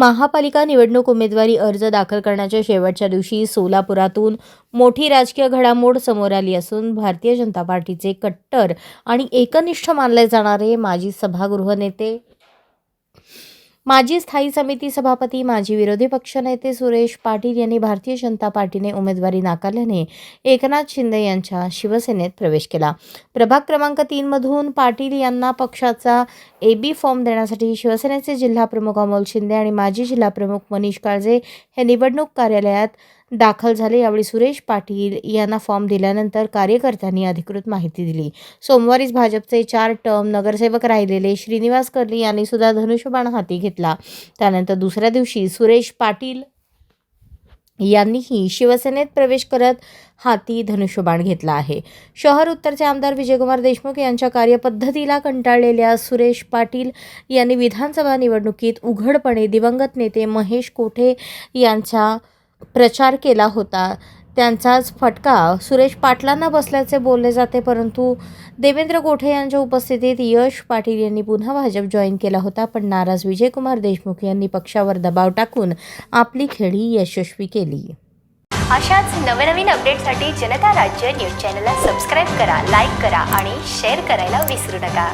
महापालिका निवडणूक उमेदवारी अर्ज दाखल करण्याच्या शेवटच्या दिवशी सोलापुरातून मोठी राजकीय घडामोड समोर आली असून भारतीय जनता पार्टीचे कट्टर आणि एकनिष्ठ मानले जाणारे माजी सभागृह नेते माजी स्थायी समिती सभापती माजी विरोधी पक्षनेते सुरेश पाटील यांनी भारतीय जनता पार्टीने उमेदवारी नाकारल्याने एकनाथ शिंदे यांच्या शिवसेनेत प्रवेश केला. प्रभाग क्रमांक तीनमधून पाटील यांना पक्षाचा ए बी फॉर्म देण्यासाठी शिवसेनेचे जिल्हाप्रमुख अमोल शिंदे आणि माजी जिल्हाप्रमुख मनीष काळजे हे निवडणूक कार्यालयात दाखल झाले. यावेळी सुरेश पाटील यांना फॉर्म दिल्यानंतर कार्यकर्त्यांनी अधिकृत माहिती दिली. सोमवारीच भाजपचे चार टर्म नगरसेवक राहिलेले श्रीनिवास कर्ली यांनी सुद्धा धनुष्यबाण हाती घेतला. त्यानंतर दुसऱ्या दिवशी सुरेश पाटील यांनीही शिवसेनेत प्रवेश करत हाती धनुष्यबाण घेतला आहे. शहर उत्तरचे आमदार विजयकुमार देशमुख यांच्या कार्यपद्धतीला कंटाळलेल्या सुरेश पाटील यांनी विधानसभा निवडणुकीत उघडपणे दिवंगत नेते महेश कोठे यांच्या प्रचार केला होता. त्यांचाच फटका सुरेश पाटलांना बसल्याचे बोलले जाते परंतु देवेंद्र गोठे यांच्या उपस्थितीत यश पाटील यांनी पुन्हा भाजप जॉईन केला होता पण नाराज विजयकुमार देशमुख यांनी पक्षावर दबाव टाकून आपली खेळी यशस्वी केली. अशाच नवनवीन अपडेटसाठी जनता राज्य न्यूज चॅनलला सबस्क्राईब करा लाईक करा आणि शेअर करायला विसरू नका.